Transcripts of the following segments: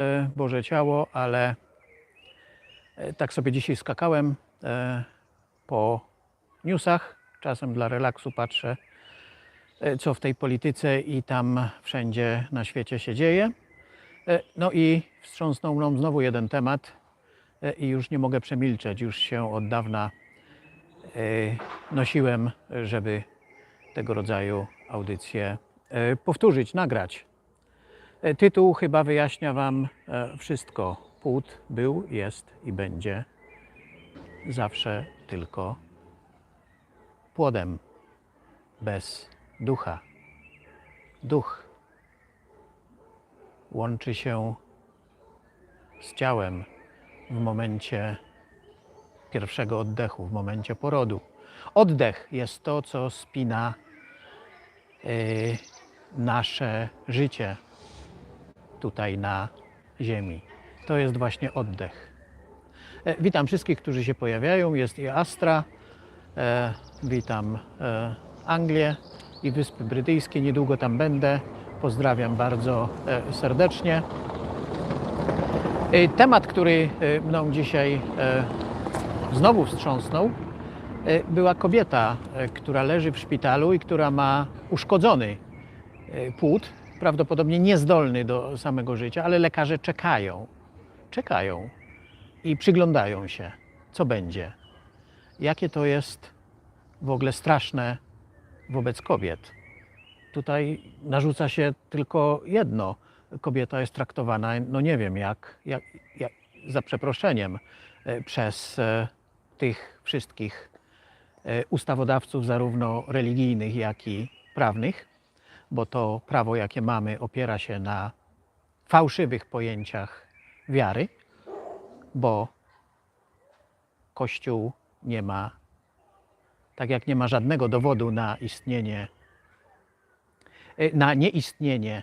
e, Boże Ciało, ale e, tak sobie dzisiaj skakałem e, po newsach. Czasem dla relaksu patrzę, co w tej polityce i tam wszędzie na świecie się dzieje. No i wstrząsnął mną znowu jeden temat i już nie mogę przemilczeć. Już się od dawna nosiłem, żeby tego rodzaju audycję powtórzyć, nagrać. E, Tytuł chyba wyjaśnia Wam e, wszystko. Płód był, jest i będzie zawsze tylko płodem, bez ducha. Duch łączy się z ciałem w momencie pierwszego oddechu, w momencie porodu. Oddech jest to, co spina y, nasze życie tutaj na Ziemi. To jest właśnie oddech. E, Witam wszystkich, którzy się pojawiają. Jest i Astra. E, witam e, Anglię i Wyspy Brytyjskie. Niedługo tam będę. Pozdrawiam bardzo e, serdecznie. E, Temat, który e, mną dzisiaj e, znowu wstrząsnął, e, była kobieta, e, która leży w szpitalu i która ma uszkodzony e, płód, prawdopodobnie niezdolny do samego życia, ale lekarze czekają, czekają i przyglądają się, co będzie. Jakie to jest w ogóle straszne wobec kobiet. Tutaj narzuca się tylko jedno. Kobieta jest traktowana, no nie wiem jak, jak, jak za przeproszeniem, e, przez e, tych wszystkich e, ustawodawców, zarówno religijnych, jak i prawnych, bo to prawo, jakie mamy, opiera się na fałszywych pojęciach wiary, bo Kościół nie ma, tak jak nie ma żadnego dowodu na istnienie, e, na nieistnienie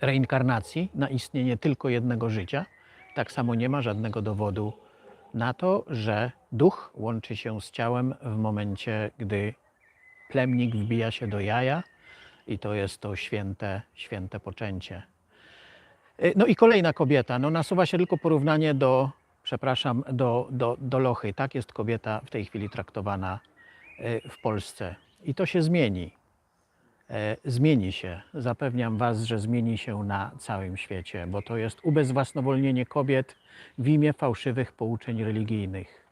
reinkarnacji, na istnienie tylko jednego życia, tak samo nie ma żadnego dowodu na to, że duch łączy się z ciałem w momencie, gdy plemnik wbija się do jaja i to jest to święte, święte poczęcie. Y, No i kolejna kobieta. No nasuwa się tylko porównanie do, przepraszam, do, do, do lochy. Tak jest kobieta w tej chwili traktowana y, w Polsce. I to się zmieni. E, Zmieni się. Zapewniam Was, że zmieni się na całym świecie, bo to jest ubezwłasnowolnienie kobiet w imię fałszywych pouczeń religijnych.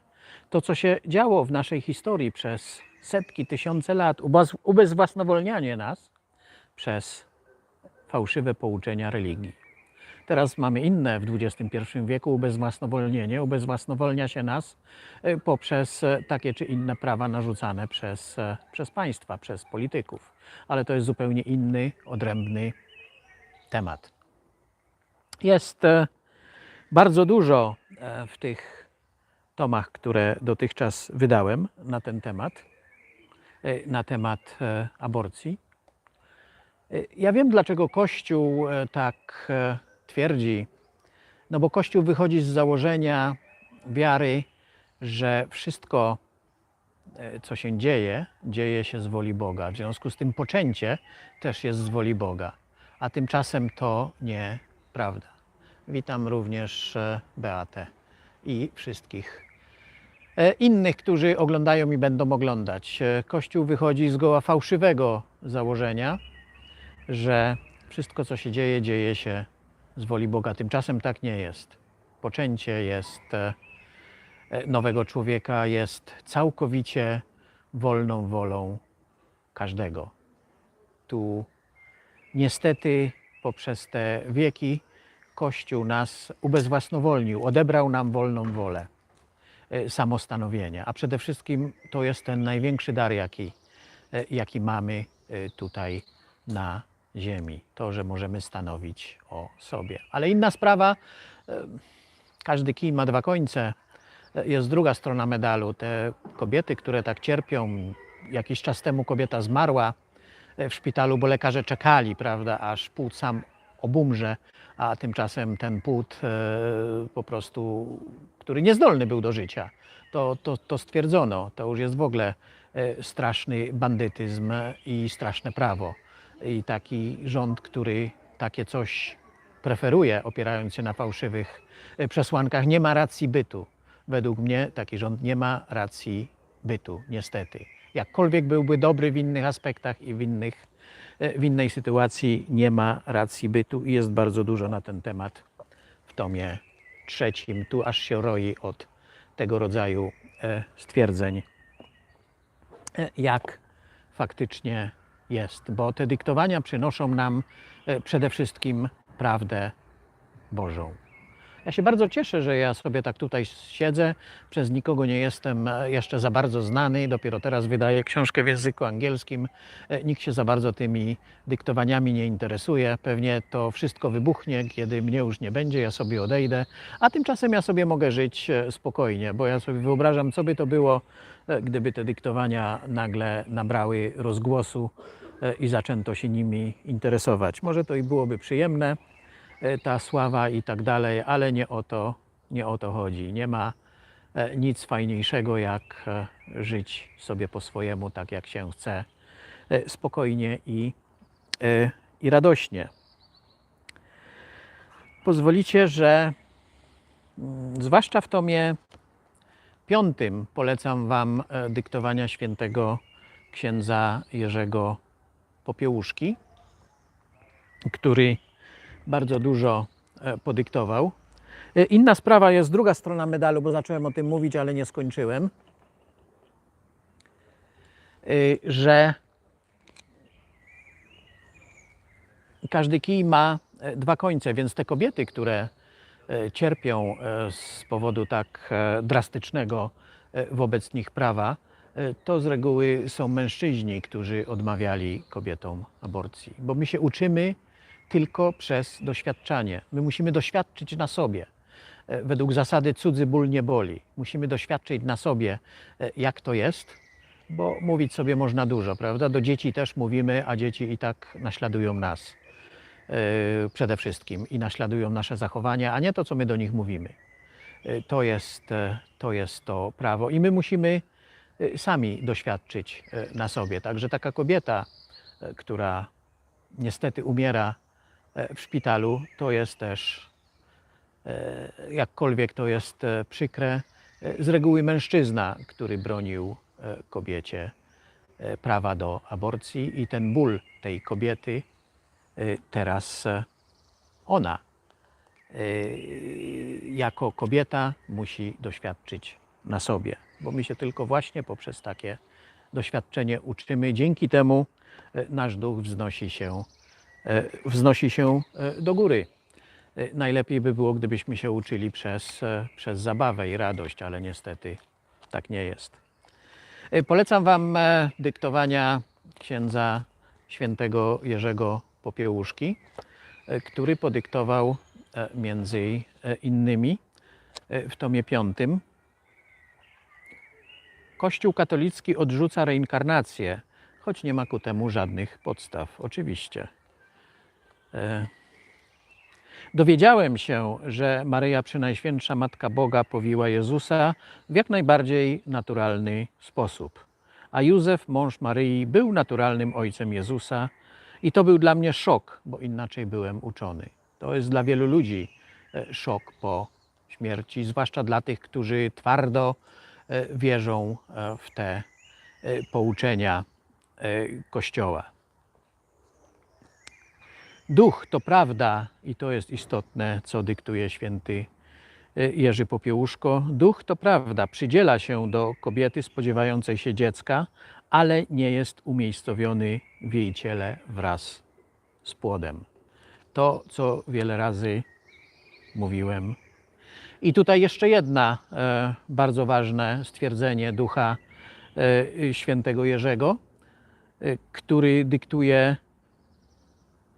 To, co się działo w naszej historii przez setki, tysiące lat, ubez- ubezwłasnowolnianie nas przez fałszywe pouczenia religii. Teraz mamy inne w XXI wieku ubezwłasnowolnienie. Ubezwłasnowolnia się nas e, poprzez e, takie czy inne prawa narzucane przez, e, przez państwa, przez polityków. Ale to jest zupełnie inny, odrębny temat. Jest e, bardzo dużo w tych tomach, które dotychczas wydałem na ten temat, na temat aborcji. E, Ja wiem, dlaczego Kościół e, tak e, twierdzi. No bo Kościół wychodzi z założenia wiary, że wszystko, co się dzieje, dzieje się z woli Boga. W związku z tym poczęcie też jest z woli Boga. A tymczasem to nieprawda. Witam również Beatę i wszystkich innych, którzy oglądają i będą oglądać. Kościół wychodzi z zgoła fałszywego założenia, że wszystko, co się dzieje, dzieje się z woli Boga. Tymczasem tak nie jest. Poczęcie jest e, e, nowego człowieka, jest całkowicie wolną wolą każdego. Tu niestety poprzez te wieki Kościół nas ubezwłasnowolnił, odebrał nam wolną wolę, e, samostanowienie. A przede wszystkim to jest ten największy dar, jaki, jaki mamy tutaj na ziemi. To, że możemy stanowić o sobie. Ale inna sprawa, każdy kij ma dwa końce. Jest druga strona medalu. Te kobiety, które tak cierpią, jakiś czas temu kobieta zmarła e, w szpitalu, bo lekarze czekali, prawda, aż płód sam obumrze, a tymczasem ten płód e, po prostu, który niezdolny był do życia, to, to, to stwierdzono. To już jest w ogóle e, straszny bandytyzm i straszne prawo. I taki rząd, który takie coś preferuje, opierając się na fałszywych e, przesłankach, nie ma racji bytu. Według mnie taki rząd nie ma racji bytu, niestety. Jakkolwiek byłby dobry w innych aspektach i w, innych, e, w innej sytuacji, nie ma racji bytu i jest bardzo dużo na ten temat w tomie trzecim. Tu aż się roi od tego rodzaju e, stwierdzeń, jak faktycznie jest, bo te dyktowania przynoszą nam e, przede wszystkim prawdę Bożą. Ja się bardzo cieszę, że ja sobie tak tutaj siedzę. Przez nikogo nie jestem e, jeszcze za bardzo znany. Dopiero teraz wydaję książkę w języku angielskim. E, Nikt się za bardzo tymi dyktowaniami nie interesuje. Pewnie to wszystko wybuchnie, kiedy mnie już nie będzie, ja sobie odejdę. A tymczasem ja sobie mogę żyć e, spokojnie, bo ja sobie wyobrażam, co by to było, gdyby te dyktowania nagle nabrały rozgłosu i zaczęto się nimi interesować. Może to i byłoby przyjemne ta sława i tak dalej, ale nie o to, nie o to chodzi. Nie ma e, nic fajniejszego, jak e, żyć sobie po swojemu, tak jak się chce, e, spokojnie i, e, i radośnie. Pozwolicie, że mm, zwłaszcza w tomie piątym polecam Wam e, dyktowania świętego księdza Jerzego Popiełuszki, który bardzo dużo e, podyktował. E, Inna sprawa jest druga strona medalu, bo zacząłem o tym mówić, ale nie skończyłem. E, Że każdy kij ma dwa końce, więc te kobiety, które cierpią z powodu tak drastycznego wobec nich prawa, to z reguły są mężczyźni, którzy odmawiali kobietom aborcji, bo my się uczymy tylko przez doświadczanie. My musimy doświadczyć na sobie. E, Według zasady cudzy ból nie boli. Musimy doświadczyć na sobie, e, jak to jest, bo mówić sobie można dużo, prawda? Do dzieci też mówimy, a dzieci i tak naśladują nas e, przede wszystkim i naśladują nasze zachowania, a nie to, co my do nich mówimy. To jest, to jest to prawo i my musimy sami doświadczyć na sobie. Także taka kobieta, która niestety umiera w szpitalu, to jest też, e, jakkolwiek to jest e, przykre, e, z reguły mężczyzna, który bronił e, kobiecie e, prawa do aborcji i ten ból tej kobiety e, teraz e, ona e, jako kobieta musi doświadczyć na sobie, bo my się tylko właśnie poprzez takie doświadczenie uczymy. Dzięki temu e, nasz duch wznosi się, e, wznosi się e, do góry. E, Najlepiej by było, gdybyśmy się uczyli przez, e, przez zabawę i radość, ale niestety tak nie jest. E, Polecam Wam e, dyktowania księdza świętego Jerzego Popiełuszki, e, który podyktował e, między e, innymi e, w tomie piątym Kościół katolicki odrzuca reinkarnację, choć nie ma ku temu żadnych podstaw, oczywiście. E, Dowiedziałem się, że Maryja Przynajświętsza Matka Boga powiła Jezusa w jak najbardziej naturalny sposób. A Józef, mąż Maryi, był naturalnym ojcem Jezusa i to był dla mnie szok, bo inaczej byłem uczony. To jest dla wielu ludzi e, szok po śmierci, zwłaszcza dla tych, którzy twardo e, wierzą w te pouczenia Kościoła. Duch to prawda i to jest istotne, co dyktuje święty e, Jerzy Popiełuszko. Duch to prawda, przydziela się do kobiety spodziewającej się dziecka, ale nie jest umiejscowiony w jej ciele wraz z płodem. To, co wiele razy mówiłem. I tutaj jeszcze jedna e, bardzo ważne stwierdzenie ducha e, świętego Jerzego, e, który dyktuje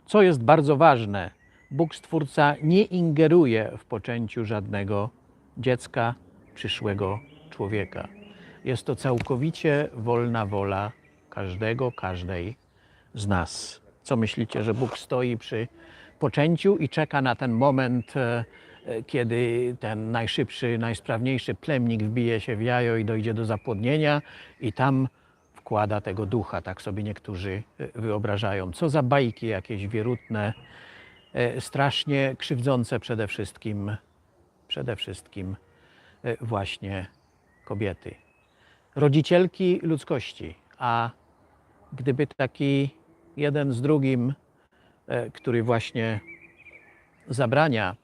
co jest bardzo ważne, Bóg Stwórca nie ingeruje w poczęciu żadnego dziecka, przyszłego człowieka. Jest to całkowicie wolna wola każdego, każdej z nas. Co myślicie, że Bóg stoi przy poczęciu i czeka na ten moment, e, e, kiedy ten najszybszy, najsprawniejszy plemnik wbije się w jajo i dojdzie do zapłodnienia i tam wkłada tego ducha, tak sobie niektórzy e, wyobrażają. Co za bajki jakieś wierutne, e, strasznie krzywdzące przede wszystkim, przede wszystkim e, właśnie kobiety. Rodzicielki ludzkości, a gdyby taki jeden z drugim, który właśnie zabrania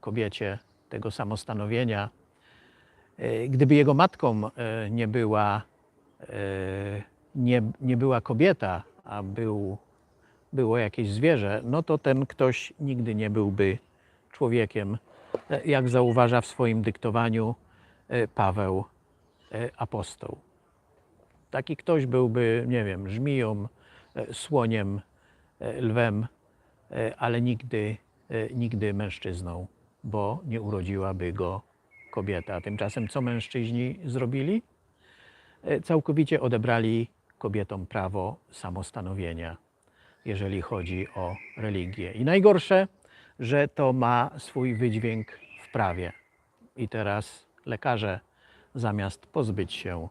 kobiecie tego samostanowienia, gdyby jego matką nie była, nie, nie była kobieta, a był, było jakieś zwierzę, no to ten ktoś nigdy nie byłby człowiekiem, e, jak zauważa w swoim dyktowaniu e, Paweł e, apostoł. Taki ktoś byłby, nie wiem, żmiją, słoniem, lwem, ale nigdy, nigdy mężczyzną, bo nie urodziłaby go kobieta. Tymczasem co mężczyźni zrobili? Całkowicie odebrali kobietom prawo samostanowienia, jeżeli chodzi o religię. I najgorsze, że to ma swój wydźwięk w prawie. I teraz lekarze zamiast pozbyć się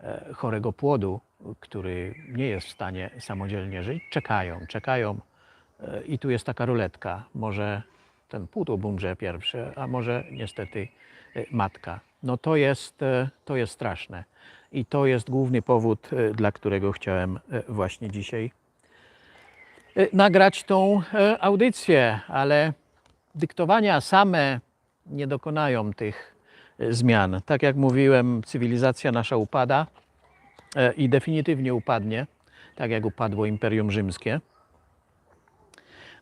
e, chorego płodu, który nie jest w stanie samodzielnie żyć, czekają, czekają. e, I tu jest taka ruletka. Może ten płód umrze pierwszy, a może niestety e, matka. No to jest, to jest straszne. I to jest główny powód, e, dla którego chciałem e, właśnie dzisiaj e, nagrać tą audycję, ale dyktowania same nie dokonają tych zmian. Tak jak mówiłem, cywilizacja nasza upada i definitywnie upadnie, tak jak upadło Imperium Rzymskie.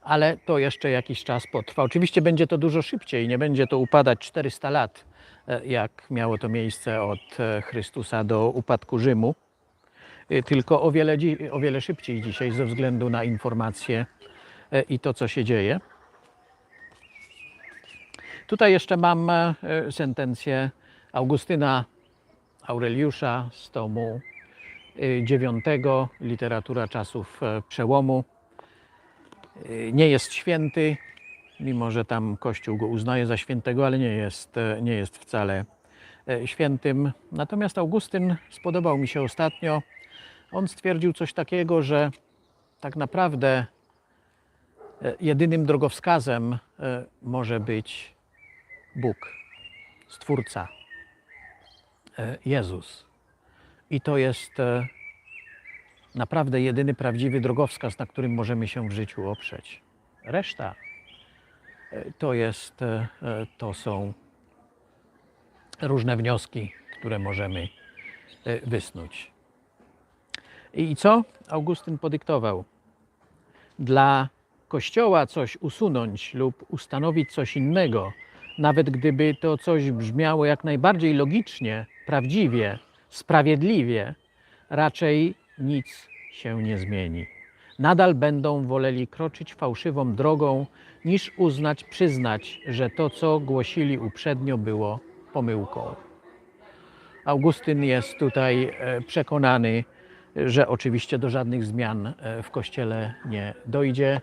Ale to jeszcze jakiś czas potrwa. Oczywiście będzie to dużo szybciej, nie będzie to upadać 400 lat, e, jak miało to miejsce od e, Chrystusa do upadku Rzymu, e, tylko o wiele, o wiele szybciej dzisiaj ze względu na informacje i to, co się dzieje. Tutaj jeszcze mam sentencję Augustyna Aureliusza z tomu e, dziewiątego, literatura czasów przełomu. E, Nie jest święty, mimo że tam Kościół go uznaje za świętego, ale nie jest, e, nie jest wcale e, świętym. Natomiast Augustyn spodobał mi się ostatnio. On stwierdził coś takiego, że tak naprawdę e, jedynym drogowskazem może być Bóg, Stwórca, Jezus. I to jest naprawdę jedyny prawdziwy drogowskaz, na którym możemy się w życiu oprzeć. Reszta e, to jest, e, e, to są różne wnioski, które możemy wysnuć. I co Augustyn podyktował? Dla Kościoła coś usunąć lub ustanowić coś innego, nawet gdyby to coś brzmiało jak najbardziej logicznie, prawdziwie, sprawiedliwie, raczej nic się nie zmieni. Nadal będą woleli kroczyć fałszywą drogą, niż uznać, przyznać, że to, co głosili uprzednio, było pomyłką. Augustyn jest tutaj e, przekonany, że oczywiście do żadnych zmian e, w Kościele nie dojdzie.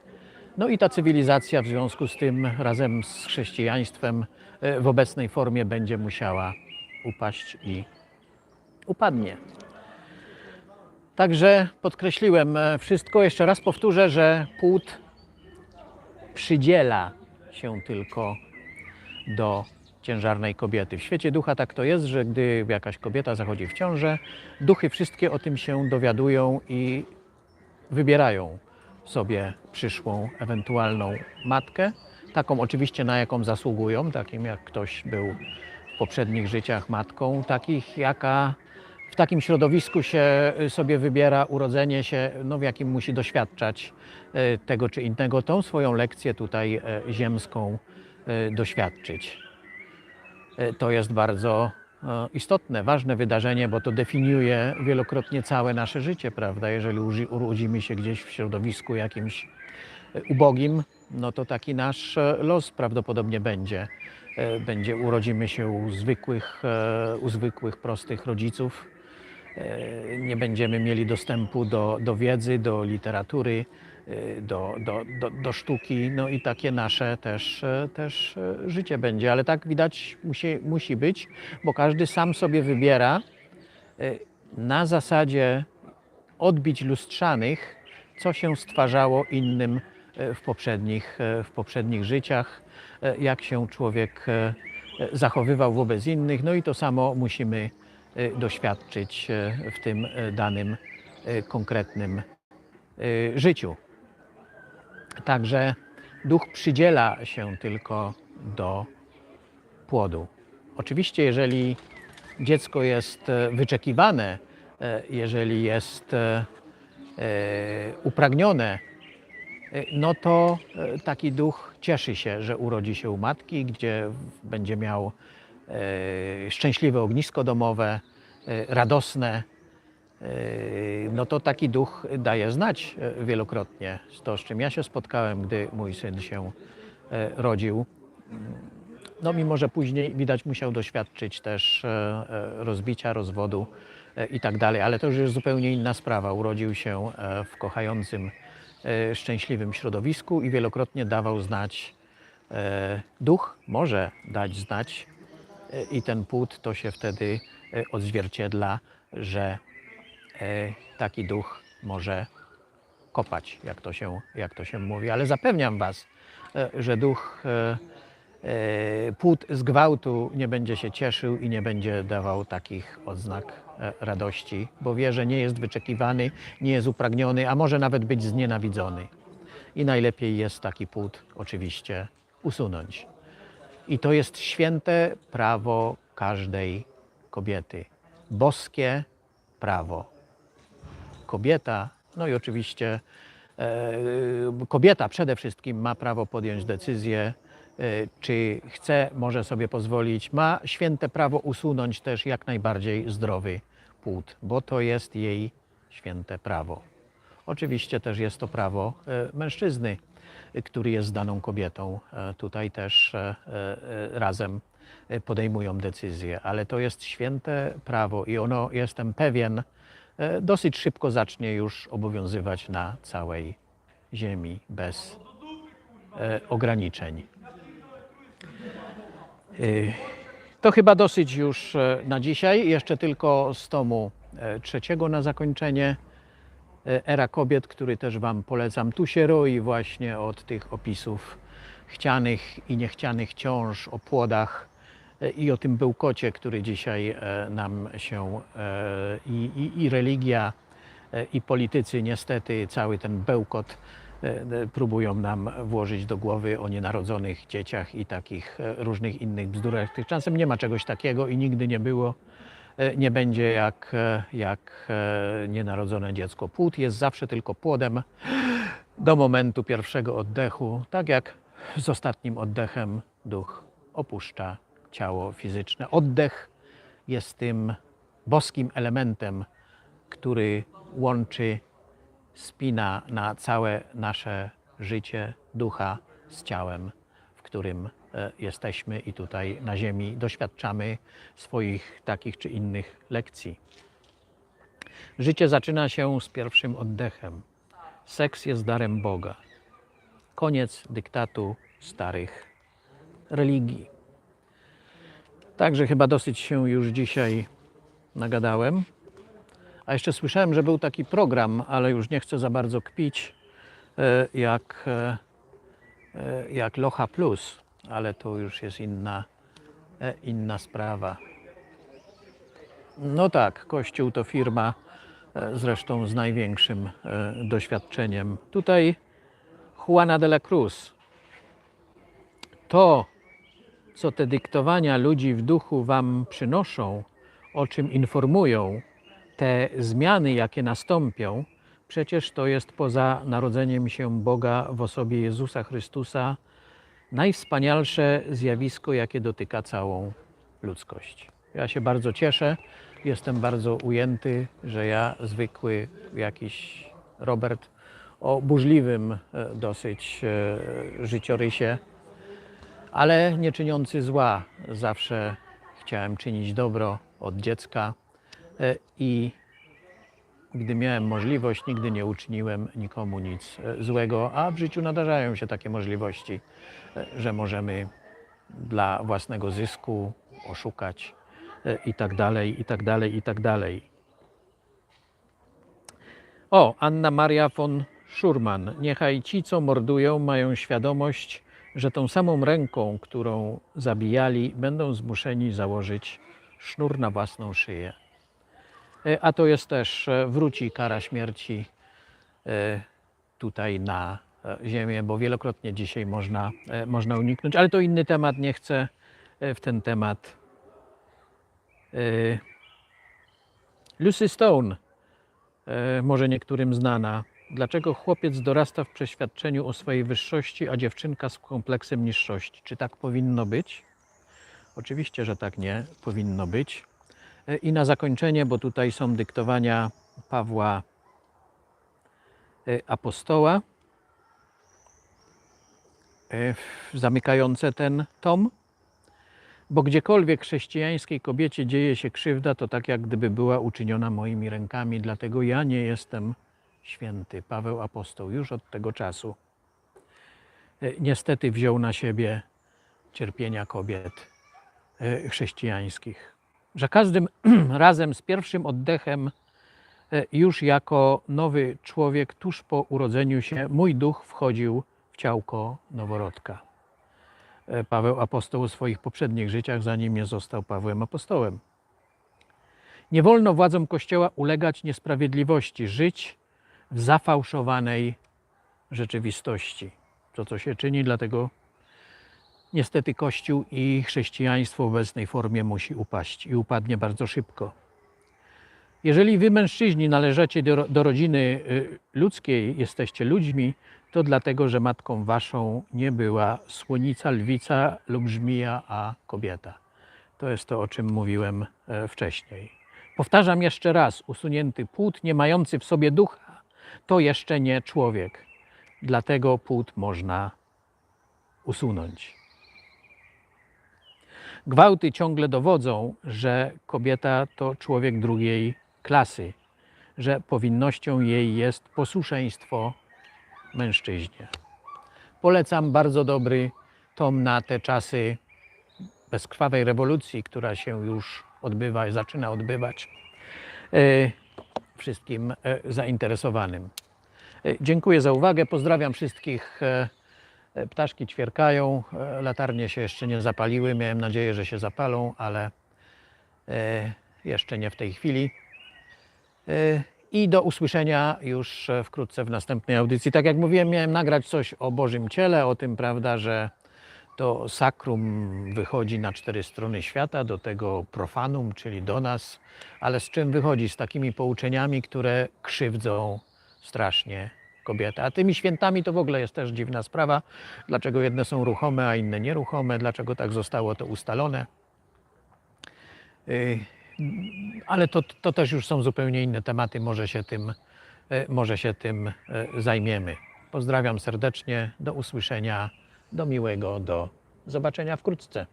No i ta cywilizacja w związku z tym razem z chrześcijaństwem e, w obecnej formie będzie musiała upaść i upadnie. Także podkreśliłem e, wszystko. Jeszcze raz powtórzę, że płód przydziela się tylko do ciężarnej kobiety. W świecie ducha tak to jest, że gdy jakaś kobieta zachodzi w ciążę, duchy wszystkie o tym się dowiadują i wybierają sobie przyszłą, ewentualną matkę. Taką oczywiście, na jaką zasługują, takim jak ktoś był w poprzednich życiach matką, takich jaka w takim środowisku się y, sobie wybiera urodzenie się, no, w jakim musi doświadczać y, tego czy innego, tą swoją lekcję tutaj y, ziemską doświadczyć. To jest bardzo istotne, ważne wydarzenie, bo to definiuje wielokrotnie całe nasze życie, prawda? Jeżeli urodzimy się gdzieś w środowisku jakimś ubogim, no to taki nasz los prawdopodobnie będzie. Będzie urodzimy się u zwykłych, u zwykłych prostych rodziców. E, Nie będziemy mieli dostępu do, do wiedzy, do literatury, e, do, do, do, do sztuki, no i takie nasze też, e, też życie będzie. Ale tak widać musi, musi być, bo każdy sam sobie wybiera na zasadzie odbić lustrzanych, co się stwarzało innym w poprzednich, w poprzednich życiach, jak się człowiek zachowywał wobec innych. No i to samo musimy doświadczyć e, w tym e, danym konkretnym życiu. Także duch przydziela się tylko do płodu. Oczywiście, jeżeli dziecko jest wyczekiwane, jeżeli jest upragnione, no to taki duch cieszy się, że urodzi się u matki, gdzie będzie miał szczęśliwe ognisko domowe, e, radosne. E, No to taki duch daje znać e, wielokrotnie. To, z czym ja się spotkałem, gdy mój syn się e, rodził. No mimo, że później widać musiał doświadczyć też e, e, rozbicia, rozwodu e, i tak dalej, ale to już jest zupełnie inna sprawa. Urodził się e, w kochającym, e, szczęśliwym środowisku i wielokrotnie dawał znać e, duch, może dać znać e, i ten płód to się wtedy e, odzwierciedla, że e, taki duch może kopać, jak to się, jak to się mówi. Ale zapewniam Was, e, że duch płód z gwałtu nie będzie się cieszył i nie będzie dawał takich odznak radości, bo wie, że nie jest wyczekiwany, nie jest upragniony, a może nawet być znienawidzony. I najlepiej jest taki płód oczywiście usunąć. I to jest święte prawo każdej kobiety. Boskie prawo kobieta, no i oczywiście e, kobieta przede wszystkim ma prawo podjąć decyzję, e, czy chce, może sobie pozwolić, ma święte prawo usunąć też jak najbardziej zdrowy płód, bo to jest jej święte prawo. Oczywiście też jest to prawo e, mężczyzny, który jest daną kobietą. E, Tutaj też e, e, razem podejmują decyzje, ale to jest święte prawo i ono, jestem pewien, dosyć szybko zacznie już obowiązywać na całej Ziemi bez ograniczeń. To chyba dosyć już na dzisiaj. Jeszcze tylko z tomu trzeciego na zakończenie. E, Era kobiet, który też Wam polecam. Tu się roi właśnie od tych opisów chcianych i niechcianych ciąż, o płodach e, i o tym bełkocie, który dzisiaj e, nam się i, i, i religia, i politycy niestety cały ten bełkot próbują nam włożyć do głowy o nienarodzonych dzieciach i takich różnych innych bzdurach. Tymczasem nie ma czegoś takiego i nigdy nie było nie będzie jak, e, jak e, nienarodzone dziecko. Płód jest zawsze tylko płodem do momentu pierwszego oddechu, tak jak z ostatnim oddechem duch opuszcza ciało fizyczne. Oddech jest tym boskim elementem, który łączy, spina na całe nasze życie ducha z ciałem, którym e, jesteśmy i tutaj na Ziemi doświadczamy swoich takich czy innych lekcji. Życie zaczyna się z pierwszym oddechem. Seks jest darem Boga. Koniec dyktatu starych religii. Także chyba dosyć się już dzisiaj nagadałem. A jeszcze słyszałem, że był taki program, ale już nie chcę za bardzo kpić, e, jak, e, jak Locha Plus, ale to już jest inna, e, inna sprawa. No tak, Kościół to firma e, zresztą z największym e, doświadczeniem. Tutaj Juana de la Cruz. To, co te dyktowania ludzi w duchu wam przynoszą, o czym informują, te zmiany, jakie nastąpią, przecież to jest poza narodzeniem się Boga w osobie Jezusa Chrystusa najwspanialsze zjawisko, jakie dotyka całą ludzkość. Ja się bardzo cieszę, jestem bardzo ujęty, że ja, zwykły jakiś Robert, o burzliwym e, dosyć e, życiorysie, ale nie czyniący zła. Zawsze chciałem czynić dobro od dziecka e, i gdy miałem możliwość, nigdy nie uczyniłem nikomu nic e, złego, a w życiu nadarzają się takie możliwości, e, że możemy dla własnego zysku oszukać e, i tak dalej, i tak dalej, i tak dalej. O, Anna Maria von Szurman. Niechaj ci, co mordują, mają świadomość, że tą samą ręką, którą zabijali, będą zmuszeni założyć sznur na własną szyję. E, A to jest też, e, wróci kara śmierci e, tutaj na ziemię, bo wielokrotnie dzisiaj można, można uniknąć, ale to inny temat, nie chcę w ten temat. Lucy Stone, może niektórym znana. Dlaczego chłopiec dorasta w przeświadczeniu o swojej wyższości, a dziewczynka z kompleksem niższości? Czy tak powinno być? Oczywiście, że tak nie powinno być. I na zakończenie, bo tutaj są dyktowania Pawła e, Apostoła, e, zamykające ten tom. Bo gdziekolwiek chrześcijańskiej kobiecie dzieje się krzywda, to tak jak gdyby była uczyniona moimi rękami, dlatego ja nie jestem święty. Paweł Apostoł już od tego czasu e, niestety wziął na siebie cierpienia kobiet chrześcijańskich. Że każdym razem z pierwszym oddechem, e, już jako nowy człowiek, tuż po urodzeniu się, mój duch wchodził w ciałko noworodka. E, Paweł apostoł o swoich poprzednich życiach, zanim nie został Pawłem apostołem. Nie wolno władzom Kościoła ulegać niesprawiedliwości, żyć w zafałszowanej rzeczywistości. To, co się czyni, dlatego niestety Kościół i chrześcijaństwo w obecnej formie musi upaść i upadnie bardzo szybko. Jeżeli wy, mężczyźni, należecie do, do rodziny y, ludzkiej, jesteście ludźmi, to dlatego, że matką waszą nie była słonica, lwica lub żmija, a kobieta. To jest to, o czym mówiłem e, wcześniej. Powtarzam jeszcze raz: usunięty płód, nie mający w sobie ducha, to jeszcze nie człowiek. Dlatego płód można usunąć. Gwałty ciągle dowodzą, że kobieta to człowiek drugiej klasy, że powinnością jej jest posłuszeństwo mężczyźnie. Polecam bardzo dobry tom na te czasy bezkrwawej rewolucji, która się już odbywa, zaczyna odbywać e, wszystkim e, zainteresowanym. E, Dziękuję za uwagę. Pozdrawiam wszystkich. E, Ptaszki ćwierkają, e, latarnie się jeszcze nie zapaliły. Miałem nadzieję, że się zapalą, ale e, jeszcze nie w tej chwili. I do usłyszenia już wkrótce w następnej audycji. Tak jak mówiłem, miałem nagrać coś o Bożym Ciele, o tym, prawda, że to sakrum wychodzi na cztery strony świata, do tego profanum, czyli do nas, ale z czym wychodzi? Z takimi pouczeniami, które krzywdzą strasznie kobietę. A tymi świętami to w ogóle jest też dziwna sprawa. Dlaczego jedne są ruchome, a inne nieruchome? Dlaczego tak zostało to ustalone? Y, Ale to, to też już są zupełnie inne tematy. Może się tym, e, może się tym e, zajmiemy. Pozdrawiam serdecznie. Do usłyszenia. Do miłego. Do zobaczenia wkrótce.